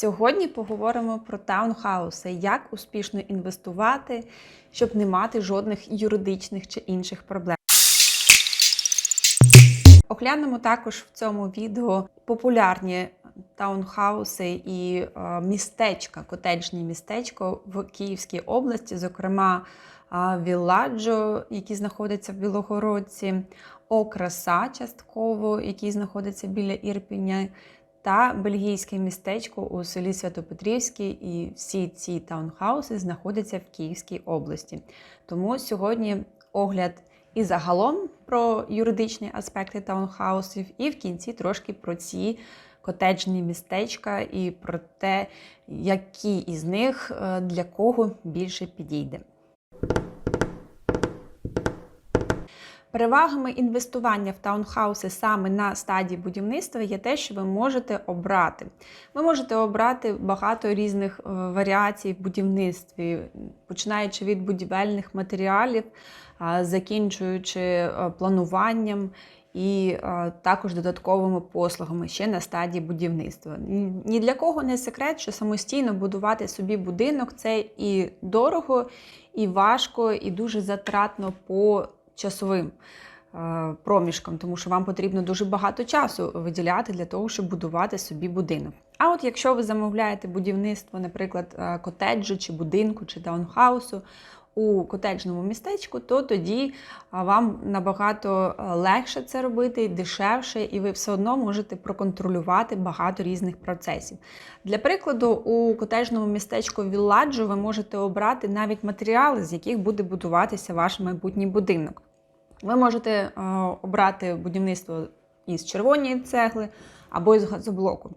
Сьогодні поговоримо про таунхауси, як успішно інвестувати, щоб не мати жодних юридичних чи інших проблем. Оглянемо також в цьому відео популярні таунхауси і е, містечка, котеджні містечка в Київській області, зокрема е, Вілладжо, який знаходиться в Білогородці, Окраса частково, який знаходиться біля Ірпіня, та бельгійське містечко у селі Святопетрівське, і всі ці таунхауси знаходяться в Київській області. Тому сьогодні огляд і загалом про юридичні аспекти таунхаусів, і в кінці трошки про ці котеджні містечка і про те, які із них е, для кого більше підійде. Перевагами інвестування в таунхауси саме на стадії будівництва є те, що ви можете обрати. Ви можете обрати багато різних е, варіацій в будівництві, починаючи від будівельних матеріалів, закінчуючи е, плануванням. І е, також додатковими послугами ще на стадії будівництва. Ні- Ні для кого не секрет, що самостійно будувати собі будинок це і дорого, і важко, і дуже затратно по часовим е, проміжкам, тому що вам потрібно дуже багато часу виділяти для того, щоб будувати собі будинок. А от якщо ви замовляєте будівництво, наприклад, е, котеджу чи будинку чи таунхаусу у котеджному містечку, то тоді вам набагато е, легше це робити, дешевше, і ви все одно можете проконтролювати багато різних процесів. Для прикладу, у котеджному містечку Вілладжо ви можете обрати навіть матеріали, з яких буде будуватися ваш майбутній будинок. Ви можете е, обрати будівництво із червоної цегли або із газоблоку.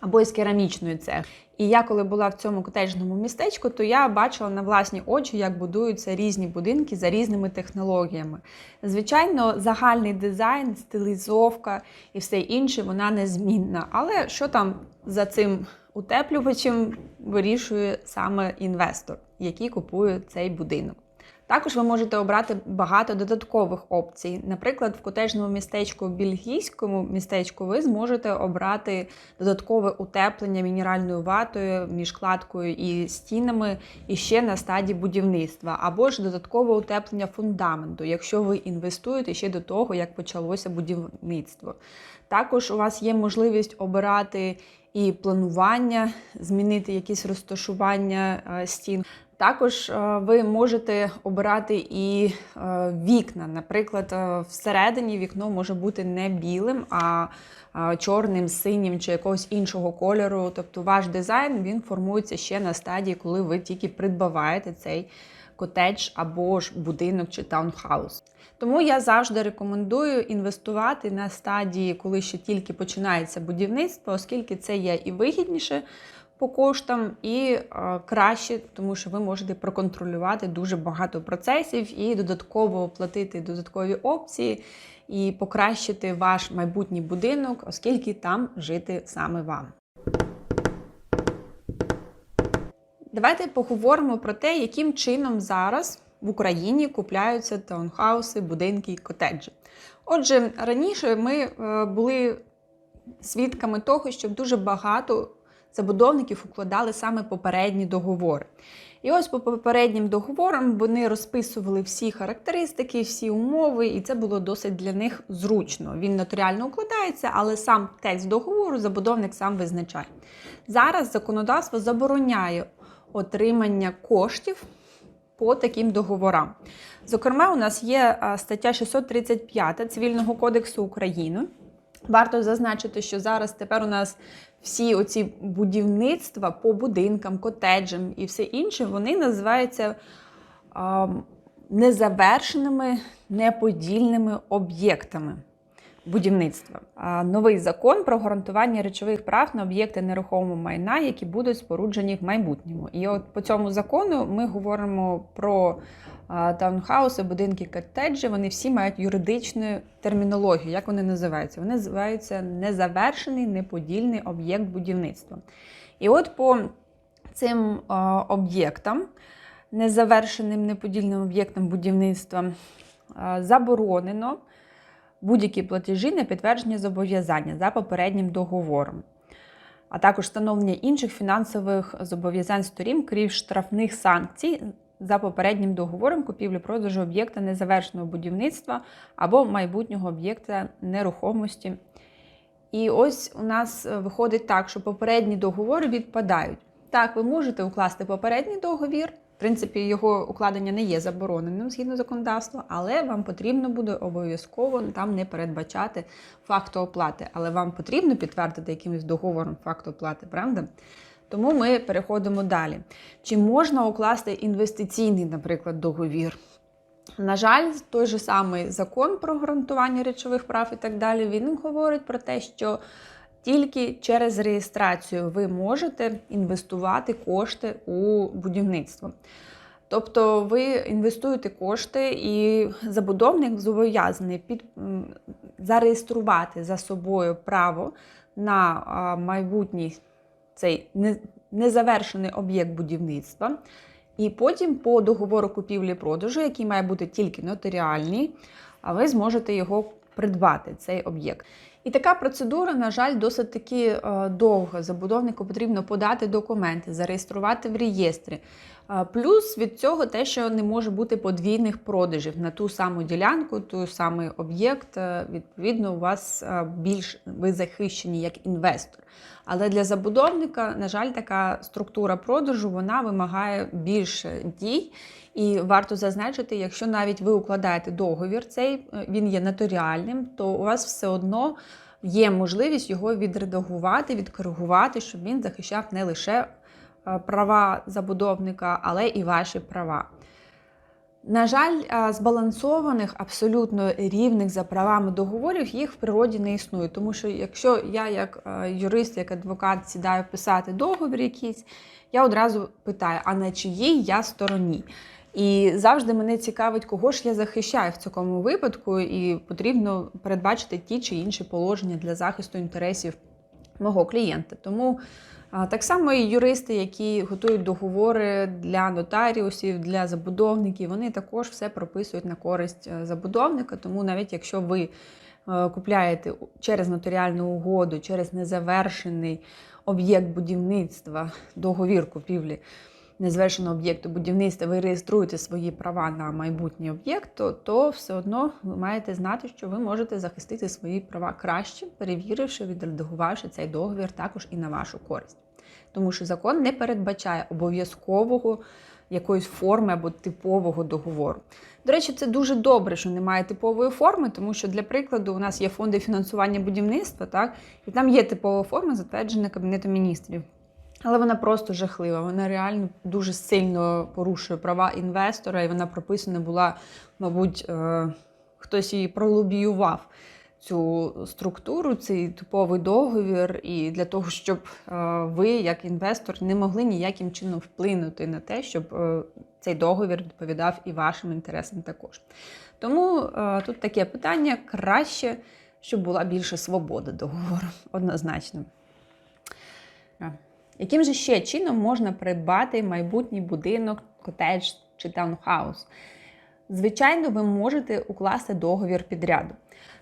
Або із керамічної цегли. І я, коли була в цьому котеджному містечку, то я бачила на власні очі, як будуються різні будинки за різними технологіями. Звичайно, загальний дизайн, стилізовка і все інше вона незмінна. Але що там за цим утеплювачем вирішує саме інвестор, який купує цей будинок. Також ви можете обрати багато додаткових опцій. Наприклад, в котежному містечку бельгійському містечку ви зможете обрати додаткове утеплення мінеральною ватою між кладкою і стінами і ще на стадії будівництва, або ж додаткове утеплення фундаменту, якщо ви інвестуєте ще до того, як почалося будівництво. Також у вас є можливість обирати і планування, змінити якісь розташування е, стін. Також е, ви можете обирати і е, вікна. Наприклад, е, всередині вікно може бути не білим, а чорним, синім чи якогось іншого кольору. Тобто ваш дизайн він формується ще на стадії, коли ви тільки придбаваєте цей котедж або ж будинок чи таунхаус. Тому я завжди рекомендую інвестувати на стадії, коли ще тільки починається будівництво, оскільки це є і вигідніше по коштам, і краще, тому що ви можете проконтролювати дуже багато процесів і додатково оплатити додаткові опції і покращити ваш майбутній будинок, оскільки там жити саме вам. Давайте поговоримо про те, яким чином зараз в Україні купляються таунхауси, будинки і котеджі. Отже, раніше ми е, були свідками того, що дуже багато забудовників укладали саме попередні договори. І ось по попереднім договорам вони розписували всі характеристики, всі умови, і це було досить для них зручно. Він нотаріально укладається, але сам текст договору забудовник сам визначає. Зараз законодавство забороняє отримання коштів по таким договорам. Зокрема, у нас є стаття 635 Цивільного кодексу України. Варто зазначити, що зараз тепер у нас всі оці будівництва по будинкам, котеджам і все інше, вони називаються а, незавершеними, неподільними об'єктами будівництва. А, Новий закон про гарантування речових прав на об'єкти нерухомого майна, які будуть споруджені в майбутньому. І от по цьому закону ми говоримо про таунхауси, будинки коттеджі, вони всі мають юридичну термінологію. Як вони називаються? Вони називаються незавершений неподільний об'єкт будівництва. І от по цим об'єктам, незавершеним неподільним об'єктам будівництва, заборонено будь-які платежі на підтвердження зобов'язання за попереднім договором. а також встановлення інших фінансових зобов'язань сторін, крім штрафних санкцій за попереднім договором купівлі-продажу об'єкта незавершеного будівництва або майбутнього об'єкта нерухомості. І ось у нас е, виходить так, що попередні договори відпадають. Так, ви можете укласти попередній договір. В принципі, його укладення не є забороненим згідно законодавства, але вам потрібно буде обов'язково там не передбачати факту оплати. Але вам потрібно підтвердити якимось договором факт оплати, правда? Тому ми переходимо далі. Чи можна укласти інвестиційний, наприклад, договір? На жаль, той же самий закон про гарантування речових прав і так далі, він говорить про те, що тільки через реєстрацію ви можете інвестувати кошти у будівництво. Тобто ви інвестуєте кошти, і забудовник зобов'язаний під, зареєструвати за собою право на майбутній цей незавершений об'єкт будівництва. І потім по договору купівлі-продажу, який має бути тільки нотаріальний, ви зможете його придбати, цей об'єкт. І така процедура, на жаль, досить таки е, довга. Забудовнику потрібно подати документи, зареєструвати в реєстрі. Е, плюс від цього те, що не може бути подвійних продажів на ту саму ділянку, той самий об'єкт. Е, відповідно, у вас більш ви захищені як інвестор. Але для забудовника, на жаль, така структура продажу вона вимагає більше дій. І варто зазначити, якщо навіть ви укладаєте договір, цей він є нотаріальним, то у вас все одно є можливість його відредагувати, відкоригувати, щоб він захищав не лише е, права забудовника, але і ваші права. На жаль, е, збалансованих, абсолютно рівних за правами договорів їх в природі не існує. Тому що якщо я, як е, юрист, як адвокат, сідаю писати договір якийсь, я одразу питаю, а на чиїй я стороні? І завжди мене цікавить, кого ж я захищаю в цьому випадку, і потрібно передбачити ті чи інші положення для захисту інтересів мого клієнта. Тому так само і юристи, які готують договори для нотаріусів, для забудовників, вони також все прописують на користь е, забудовника. Тому навіть якщо ви е, купляєте через нотаріальну угоду, через незавершений об'єкт будівництва, договір купівлі незавершеного об'єкту будівництва, ви реєструєте свої права на майбутній об'єкт, то, то все одно ви маєте знати, що ви можете захистити свої права краще, перевіривши, відредагувавши цей договір також і на вашу користь. Тому що закон не передбачає обов'язкового якоїсь форми або типового договору. До речі, це дуже добре, що немає типової форми, тому що, для прикладу, у нас є фонди фінансування будівництва, так, і там є типова форма, затверджена Кабінетом міністрів. Але вона просто жахлива. Вона реально дуже сильно порушує права інвестора, і вона прописана була, мабуть, е, хтось її пролобіював цю структуру, цей типовий договір, і для того, щоб е, ви, як інвестор, не могли ніяким чином вплинути на те, щоб е, цей договір відповідав і вашим інтересам також. Тому тут таке питання краще, щоб була більше свободи договору, однозначно. Яким же ще чином можна придбати майбутній будинок, котедж чи таунхаус? Звичайно, ви можете укласти договір підряду.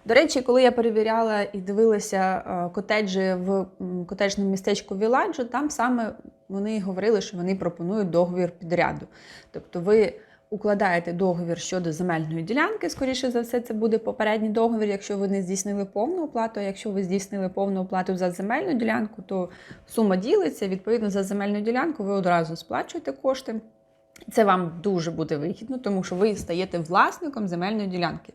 До речі, коли я перевіряла і дивилася е, котеджі в котеджному містечку Віладжо, там саме вони говорили, що вони пропонують договір підряду. Тобто ви укладаєте договір щодо земельної ділянки, скоріше за все, це буде попередній договір, якщо ви не здійснили повну оплату. А якщо ви здійснили повну оплату за земельну ділянку, то сума ділиться. Відповідно, за земельну ділянку ви одразу сплачуєте кошти. Це вам дуже буде вигідно, тому що ви стаєте власником земельної ділянки.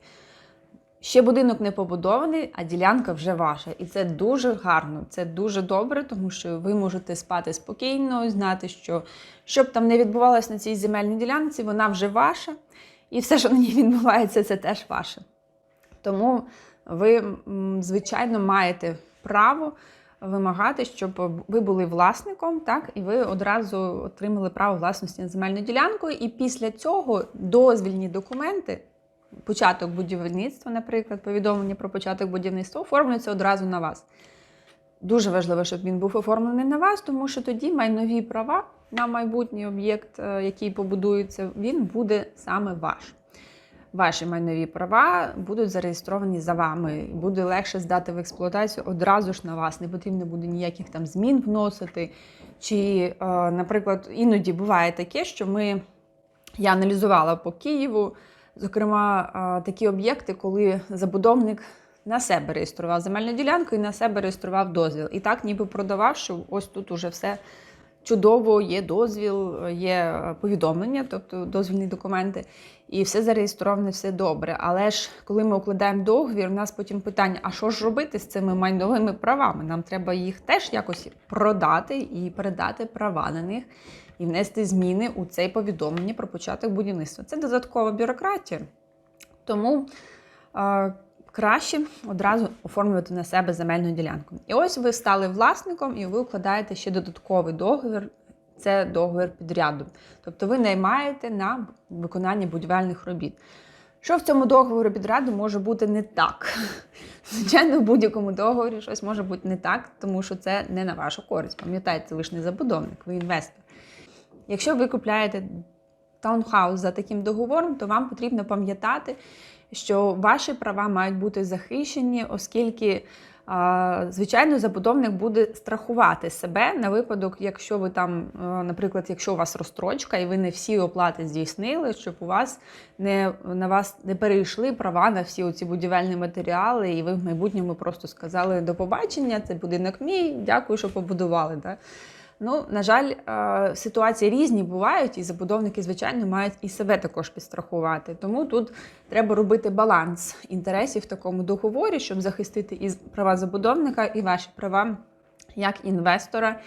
Ще будинок не побудований, а ділянка вже ваша. І це дуже гарно, це дуже добре, тому що ви можете спати спокійно, знати, що що б там не відбувалося на цій земельній ділянці, вона вже ваша. І все, що на ній відбувається, це теж ваше. Тому ви, звичайно, маєте право вимагати, щоб ви були власником, так, і ви одразу отримали право власності на земельну ділянку. І після цього дозвільні документи початок будівництва, наприклад, повідомлення про початок будівництва оформлюється одразу на вас. Дуже важливо, щоб він був оформлений на вас, тому що тоді майнові права на майбутній об'єкт, е, який побудується, він буде саме ваш. ваші майнові права будуть зареєстровані за вами. Буде легше здати в експлуатацію одразу ж на вас. Не потрібно буде ніяких там змін вносити. Чи, е, наприклад, іноді буває таке, що ми я аналізувала по Києву, зокрема, е, такі об'єкти, коли забудовник на себе реєстрував земельну ділянку і на себе реєстрував дозвіл. І так, ніби продавав, що ось тут уже все чудово, є дозвіл, є повідомлення, тобто дозвільні документи, і все зареєстроване, все добре. Але ж коли ми укладаємо договір, у нас потім питання: а що ж робити з цими майновими правами? Нам треба їх теж якось продати і передати права на них. І внести зміни у це повідомлення про початок будівництва. Це додаткова бюрократія. Тому е, краще одразу оформлювати на себе земельну ділянку. І ось ви стали власником, і ви укладаєте ще додатковий договір. Це договір підряду. Тобто ви наймаєте на виконання будівельних робіт. Що в цьому договорі підряду може бути не так? Звичайно, в будь-якому договорі щось може бути не так, тому що це не на вашу користь. Пам'ятаєте, ви ж не забудовник, ви інвестор. Якщо ви купляєте таунхаус за таким договором, то вам потрібно пам'ятати, що ваші права мають бути захищені, оскільки, звичайно, забудовник буде страхувати себе на випадок, якщо ви там, наприклад, якщо у вас розстрочка і ви не всі оплати здійснили, щоб у вас не на вас не перейшли права на всі оці будівельні матеріали, і ви в майбутньому просто сказали до побачення, це будинок мій, дякую, що побудували. Да? Ну, на жаль, е, ситуації різні бувають, і забудовники, звичайно, мають і себе також підстрахувати. Тому тут треба робити баланс інтересів в такому договорі, щоб захистити і права забудовника, і ваші права як інвестора.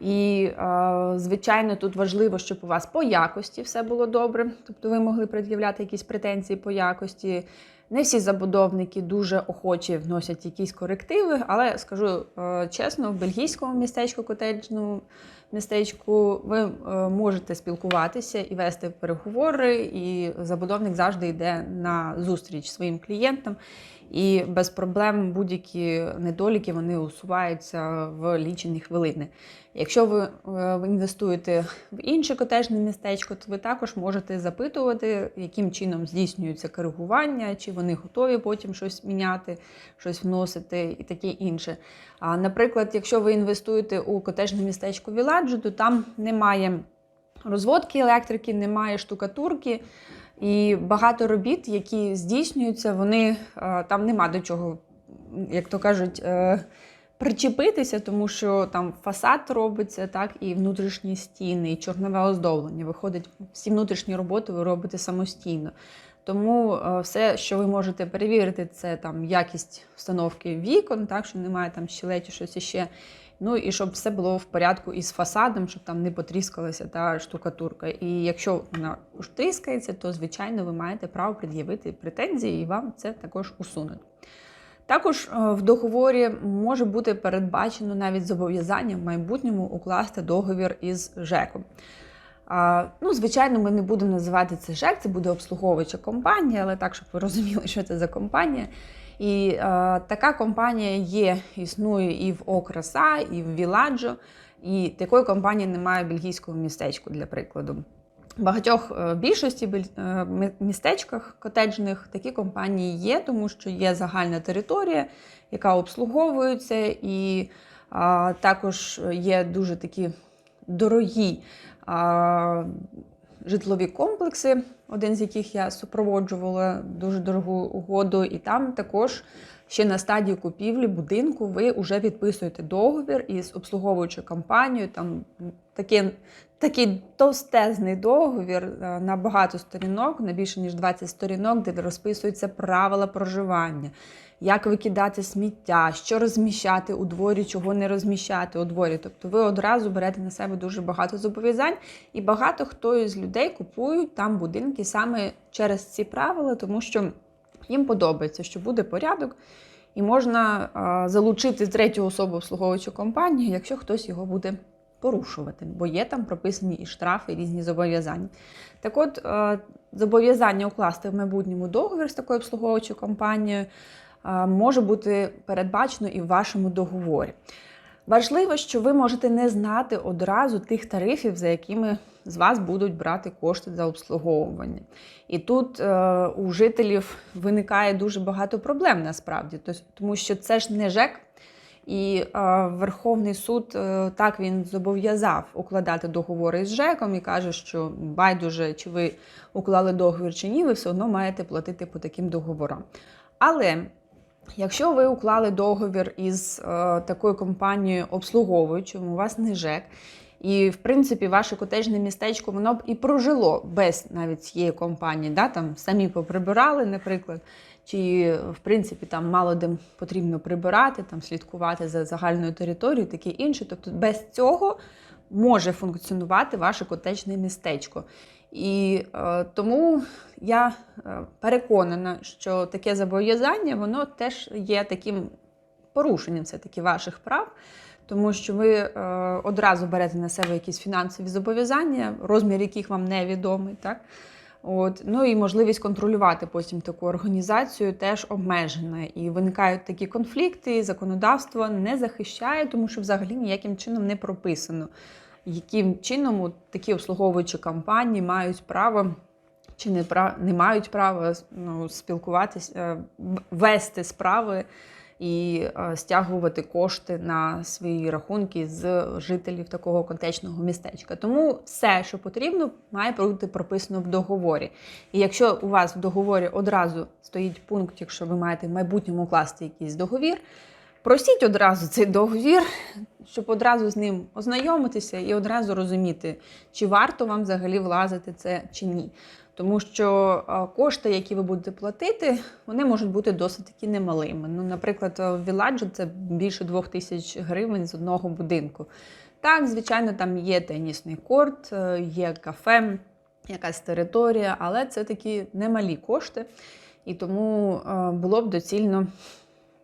І, е, звичайно, тут важливо, щоб у вас по якості все було добре. Тобто ви могли пред'являти якісь претензії по якості. Не всі забудовники дуже охочі вносять якісь корективи, але скажу е, чесно, в бельгійському містечку, котеджному містечку, ви е, можете спілкуватися і вести переговори, і забудовник завжди йде на зустріч своїм клієнтам. І без проблем будь-які недоліки вони усуваються в лічені хвилини. Якщо ви е, інвестуєте в інше котежне містечко, то ви також можете запитувати, яким чином здійснюється коригування, чи вони готові потім щось міняти, щось вносити і таке інше. А наприклад, якщо ви інвестуєте у котежне містечко Віладжу, то там немає розводки електрики, немає штукатурки. І багато робіт, які здійснюються, вони там нема до чого, як то кажуть, е, причепитися, тому що там фасад робиться, так, і внутрішні стіни, і чорнове оздоблення. Виходить, всі внутрішні роботи ви робите самостійно. Тому е, все, що ви можете перевірити, це там якість встановки вікон, так, що немає там щелеті, щось іще. Ну і щоб все було в порядку із фасадом, щоб там не потріскалася та штукатурка. І якщо вона тріскається, то звичайно ви маєте право пред'явити претензії, і вам це також усунуть. Також е, в договорі може бути передбачено навіть зобов'язання в майбутньому укласти договір із ЖЕКом. Ну, Звичайно, ми не будемо називати це ЖЕК, це буде обслуговуюча компанія, але так, щоб ви розуміли, що це за компанія. І е, така компанія є, існує і в Окраса, і в Віладжо. І такої компанії немає в бельгійському містечку, для прикладу. В багатьох е, більшості е, містечках котеджних такі компанії є, тому що є загальна територія, яка обслуговується, і а, також є дуже такі дорогі а, житлові комплекси, один з яких я супроводжувала дуже дорогу угоду, і там також ще на стадії купівлі будинку ви вже підписуєте договір із обслуговуючою компанією. Там такий, такий товстезний договір е, на багато сторінок, на більше ніж 20 сторінок, де розписуються правила проживання як викидати сміття, що розміщати у дворі, чого не розміщати у дворі. Тобто ви одразу берете на себе дуже багато зобов'язань, і багато хто із людей купують там будинки саме через ці правила, тому що їм подобається, що буде порядок. І можна залучити третю особу обслуговуючу компанію, якщо хтось його буде порушувати, бо є там прописані і штрафи, і різні зобов'язання. Так от, зобов'язання укласти в майбутньому договір з такою обслуговуючою компанією може бути передбачено і в вашому договорі. Важливо, що ви можете не знати одразу тих тарифів, за якими з вас будуть брати кошти за обслуговування. І тут е, у жителів виникає дуже багато проблем насправді, тому що це ж не ЖЕК. І е, Верховний суд е, так він зобов'язав укладати договори з ЖЕКом і каже, що байдуже, чи ви уклали договір чи ні, ви все одно маєте платити по таким договорам. Але якщо ви уклали договір із е, такою компанією обслуговуючою, у вас не ЖЕК, і в принципі ваше котежне містечко воно б і прожило без навіть цієї компанії, да, там самі поприбирали, наприклад. Чи в принципі там мало де потрібно прибирати, там слідкувати за загальною територією, таке інше. Тобто без цього може функціонувати ваше котечне містечко. І е, тому я е, переконана, що таке зобов'язання воно теж є таким порушенням все-таки ваших прав, тому що ви е, одразу берете на себе якісь фінансові зобов'язання, розмір яких вам невідомий. Так? От, ну і можливість контролювати потім таку організацію теж обмежена. І виникають такі конфлікти, і законодавство не захищає, тому що взагалі ніяким чином не прописано, яким чином такі обслуговуючі компанії мають право чи не, не мають права ну, спілкуватися, вести справи і е, стягувати кошти на свої рахунки з жителів такого контечного містечка. Тому все, що потрібно, має бути прописано в договорі. І якщо у вас в договорі одразу стоїть пункт, якщо ви маєте в майбутньому укласти якийсь договір, просіть одразу цей договір, щоб одразу з ним ознайомитися і одразу розуміти, чи варто вам взагалі влазити це чи ні. Тому що кошти, які ви будете платити, вони можуть бути досить таки немалими. Ну, наприклад, в Віладжу це більше двох тисяч гривень з одного будинку. Так, звичайно, там є тенісний корт, е, є кафе, якась територія, але це такі немалі кошти. І тому е, було б доцільно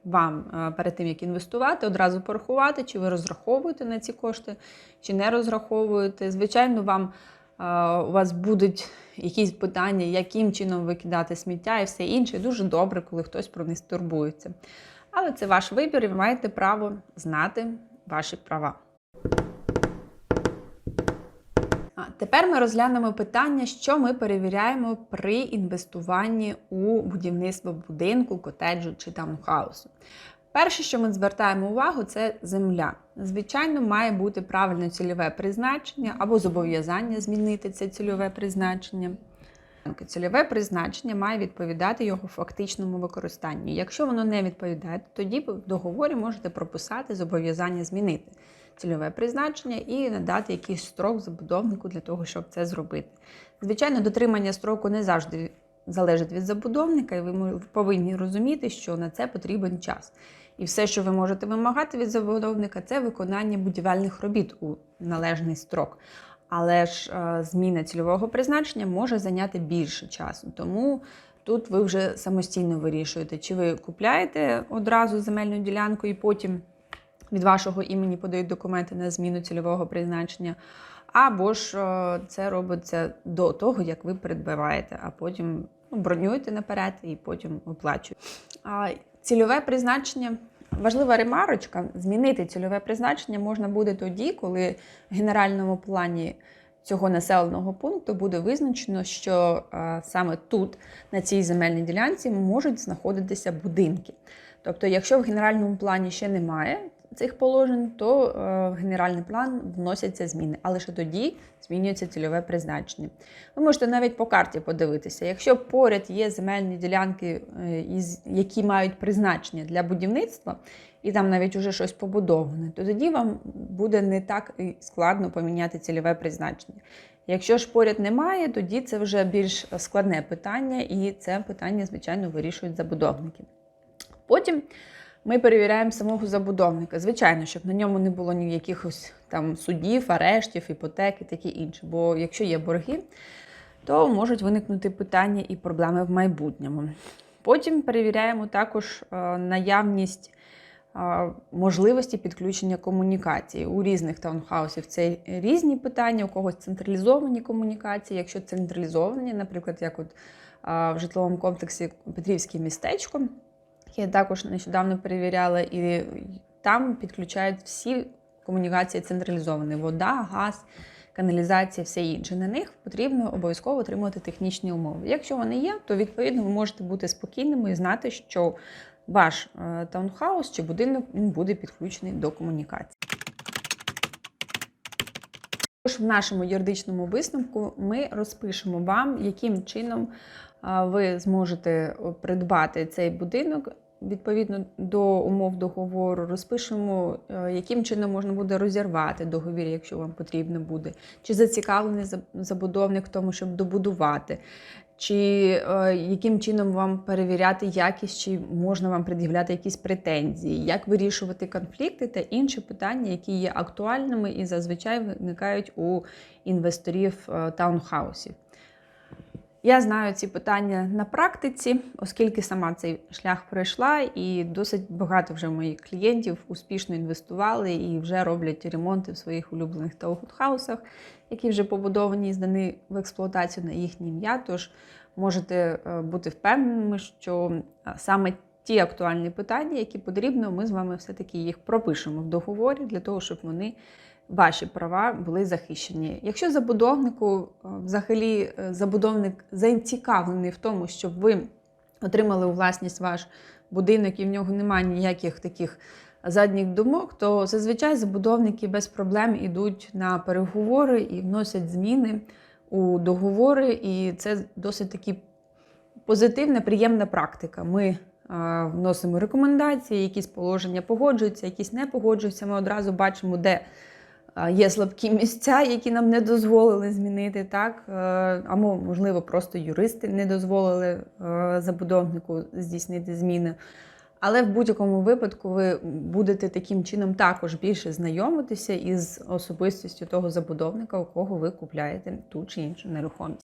вам е, перед тим, як інвестувати, одразу порахувати, чи ви розраховуєте на ці кошти, чи не розраховуєте. Звичайно, вам е, у вас будуть якісь питання, яким чином викидати сміття і все інше. Дуже добре, коли хтось про них турбується. Але це ваш вибір, і ви маєте право знати ваші права. Тепер ми розглянемо питання, що ми перевіряємо при інвестуванні у будівництво будинку, котеджу чи таунхаусу. Перше, що ми звертаємо увагу, це земля. Звичайно, має бути правильне цільове призначення або зобов'язання змінити це цільове призначення. Цільове призначення має відповідати його фактичному використанню. Якщо воно не відповідає, тоді в договорі можете прописати зобов'язання змінити цільове призначення і надати якийсь строк забудовнику для того, щоб це зробити. Звичайно, дотримання строку не завжди залежить від забудовника, і ви повинні розуміти, що на це потрібен час. І все, що ви можете вимагати від забудовника, це виконання будівельних робіт у належний строк. Але ж е, зміна цільового призначення може зайняти більше часу. Тому тут ви вже самостійно вирішуєте, чи ви купляєте одразу земельну ділянку і потім від вашого імені подають документи на зміну цільового призначення, або ж е, це робиться до того, як ви придбаваєте, а потім ну, бронюєте наперед і потім оплачуєте. А цільове призначення. Важлива ремарочка: змінити цільове призначення можна буде тоді, коли в генеральному плані цього населеного пункту буде визначено, що е, саме тут, на цій земельній ділянці, можуть знаходитися будинки. Тобто, якщо в генеральному плані ще немає цих положень, то е, в генеральний план вносяться зміни, а лише тоді змінюється цільове призначення. Ви можете навіть по карті подивитися, якщо поряд є земельні ділянки, е, які мають призначення для будівництва, і там навіть уже щось побудоване, то тоді вам буде не так складно поміняти цільове призначення. Якщо ж поряд немає, тоді це вже більш складне питання, і це питання, звичайно, вирішують забудовники. Потім ми перевіряємо самого забудовника. Звичайно, щоб на ньому не було ні якихось там судів, арештів, іпотеки, таке інше. Бо якщо є борги, то можуть виникнути питання і проблеми в майбутньому. Потім перевіряємо також е, наявність е, можливості підключення комунікації. У різних таунхаусів це різні питання, у когось централізовані комунікації. Якщо централізовані, наприклад, як от е, в житловому комплексі Петрівське містечко, я також нещодавно перевіряла, і там підключають всі комунікація централізована, вода, газ, каналізація, все інше. На них потрібно обов'язково отримувати технічні умови. Якщо вони є, то відповідно ви можете бути спокійними і знати, що ваш е, таунхаус чи будинок буде підключений до комунікації. Також в нашому юридичному висновку ми розпишемо вам, яким чином ви зможете придбати цей будинок відповідно до умов договору. Розпишемо, е, яким чином можна буде розірвати договір, якщо вам потрібно буде, чи зацікавлений забудовник в тому, щоб добудувати. Чи е, яким чином вам перевіряти якість, чи можна вам пред'являти якісь претензії, як вирішувати конфлікти та інші питання, які є актуальними і зазвичай виникають у інвесторів е, таунхаусів. Я знаю ці питання на практиці, оскільки сама цей шлях пройшла, і досить багато вже моїх клієнтів успішно інвестували і вже роблять ремонти в своїх улюблених таунхаусах, які вже побудовані і здані в експлуатацію на їхнє ім'я. Тож можете е, бути впевненими, що е, саме ті актуальні питання, які потрібно, ми з вами все-таки їх пропишемо в договорі для того, щоб вони ваші права були захищені. Якщо забудовнику е, взагалі е, забудовник зацікавлений в тому, щоб ви отримали у власність ваш будинок і в нього немає ніяких таких задніх думок, то зазвичай забудовники без проблем йдуть на переговори і вносять зміни у договори, і це досить таки позитивна, приємна практика. Ми е, вносимо рекомендації, якісь положення погоджуються, якісь не погоджуються. Ми одразу бачимо, де є слабкі місця, які нам не дозволили змінити, так Е, або, можливо, просто юристи не дозволили е, забудовнику здійснити зміни. Але в будь-якому випадку ви будете таким чином також більше знайомитися із особистістю того забудовника, у кого ви купляєте ту чи іншу нерухомість.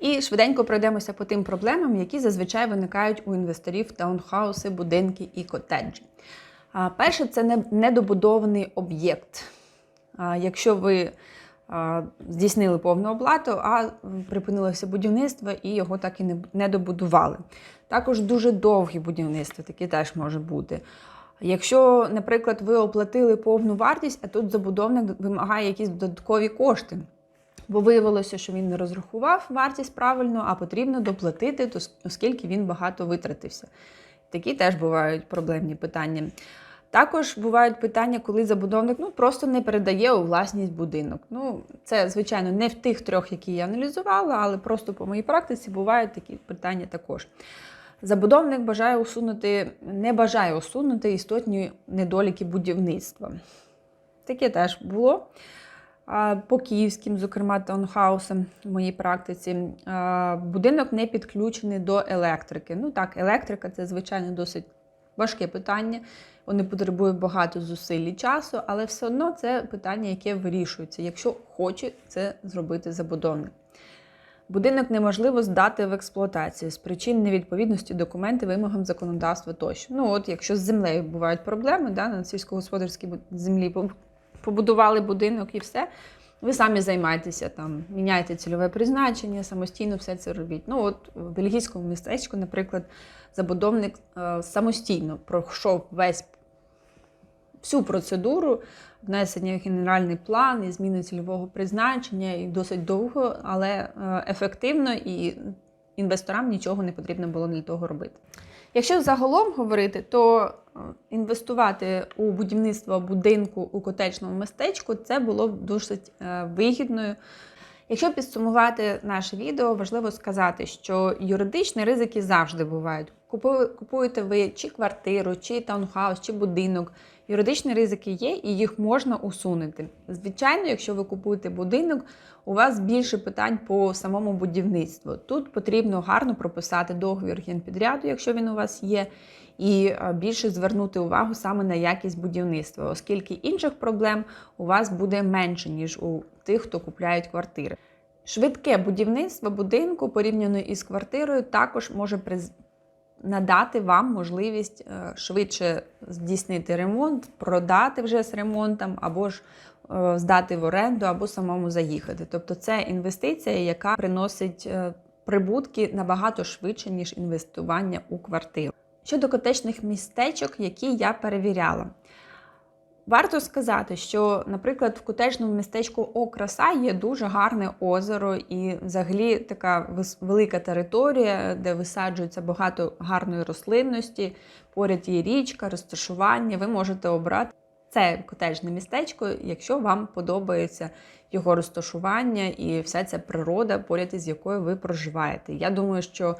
І швиденько пройдемося по тим проблемам, які зазвичай виникають у інвесторів таунхауси, будинки і котеджі. Перше, це недобудований об'єкт. Якщо ви здійснили повну оплату, а припинилося будівництво і його так і не добудували. Також дуже довгі будівництва, такі теж може бути. Якщо, наприклад, ви оплатили повну вартість, а тут забудовник вимагає якісь додаткові кошти, бо виявилося, що він не розрахував вартість правильно, а потрібно доплатити, оскільки він багато витратився. Такі теж бувають проблемні питання. Також бувають питання, коли забудовник ну, просто не передає у власність будинок. Ну, це, звичайно, не в тих трьох, які я аналізувала, але просто по моїй практиці бувають такі питання також. Забудовник бажає усунути, не бажає усунути істотні недоліки будівництва. Таке теж було. По київським, зокрема, таунхаусам в моїй практиці, будинок не підключений до електрики. Ну так, електрика це, звичайно, досить важке питання. Вони потребують багато зусиль і часу, але все одно це питання, яке вирішується, якщо хоче це зробити забудовник. Будинок неможливо здати в експлуатацію з причин невідповідності документів вимогам законодавства тощо. Ну, от якщо з землею бувають проблеми, да, на сільськогосподарській землі побудували будинок і все. Ви самі займаєтеся там, міняєте цільове призначення, самостійно все це робіть. Ну, от в бельгійському містечку, наприклад, забудовник е, самостійно пройшов весь всю процедуру внесення в генеральний план і зміни цільового призначення, і досить довго, але е, ефективно, і інвесторам нічого не потрібно було для того робити. Якщо загалом говорити, то інвестувати у будівництво будинку у котечному містечку це було б досить е, вигідною. Якщо підсумувати наше відео, важливо сказати, що юридичні ризики завжди бувають. Купуєте ви чи квартиру, чи таунхаус, чи будинок. Юридичні ризики є і їх можна усунути. Звичайно, якщо ви купуєте будинок, у вас більше питань по самому будівництву. Тут потрібно гарно прописати договір генпідряду, якщо він у вас є, і е, більше звернути увагу саме на якість будівництва, оскільки інших проблем у вас буде менше, ніж у тих, хто купляють квартири. Швидке будівництво будинку порівняно із квартирою також може приз- надати вам можливість е, швидше здійснити ремонт, продати вже з ремонтом, або ж е, здати в оренду, або самому заїхати. Тобто це інвестиція, яка приносить прибутки набагато швидше, ніж інвестування у квартиру. Щодо котечних містечок, які я перевіряла. Варто сказати, що, наприклад, в котежному містечку Окраса є дуже гарне озеро і взагалі така велика територія, де висаджується багато гарної рослинності. Поряд є річка, розташування. Ви можете обрати це котежне містечко, якщо вам подобається його розташування і вся ця природа, поряд із якою ви проживаєте. Я думаю, що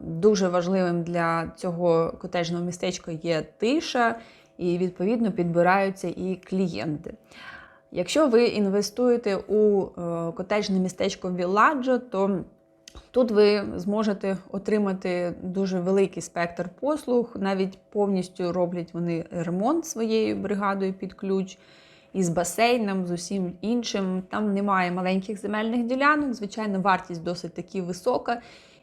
дуже важливим для цього котежного містечка є тиша і відповідно підбираються і клієнти. Якщо ви інвестуєте у е, котеджне містечко Вілладжо, то тут ви зможете отримати дуже великий спектр послуг, навіть повністю роблять вони ремонт своєю бригадою під ключ. Із басейном, з усім іншим. Там немає маленьких земельних ділянок. Звичайно, вартість досить таки висока,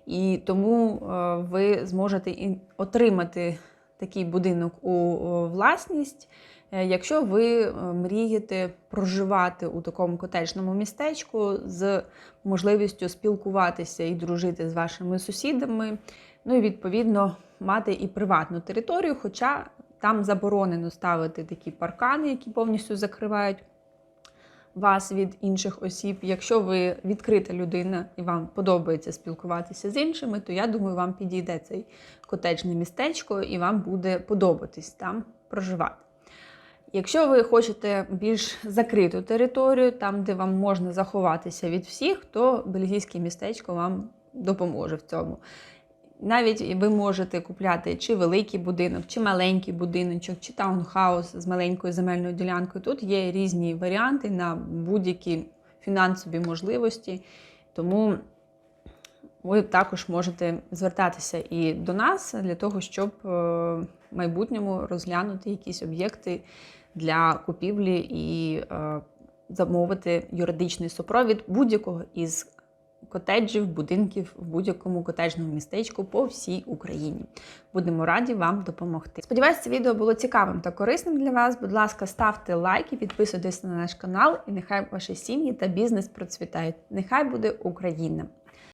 і тому е, ви зможете отримати такий будинок у власність, е, якщо ви е, мрієте проживати у такому котеджному містечку з можливістю спілкуватися і дружити з вашими сусідами, ну і відповідно мати і приватну територію, хоча там заборонено ставити такі паркани, які повністю закривають вас від інших осіб. Якщо ви відкрита людина і вам подобається спілкуватися з іншими, то я думаю, вам підійде цей котеджне містечко і вам буде подобатись там проживати. Якщо ви хочете більш закриту територію, там, де вам можна заховатися від всіх, то бельгійське містечко вам допоможе в цьому. Навіть ви можете купляти чи великий будинок, чи маленький будиночок, чи таунхаус з маленькою земельною ділянкою. Тут є різні варіанти на будь-які фінансові можливості. Тому ви також можете звертатися і до нас для того, щоб е, в майбутньому розглянути якісь об'єкти для купівлі і е, замовити юридичний супровід будь-якого із котеджів, будинків в будь-якому котеджному містечку по всій Україні. Будемо раді вам допомогти. Сподіваюсь, це відео було цікавим та корисним для вас. Будь ласка, ставте лайки, підписуйтесь на наш канал, і нехай ваші сім'ї та бізнес процвітають. Нехай буде Україна!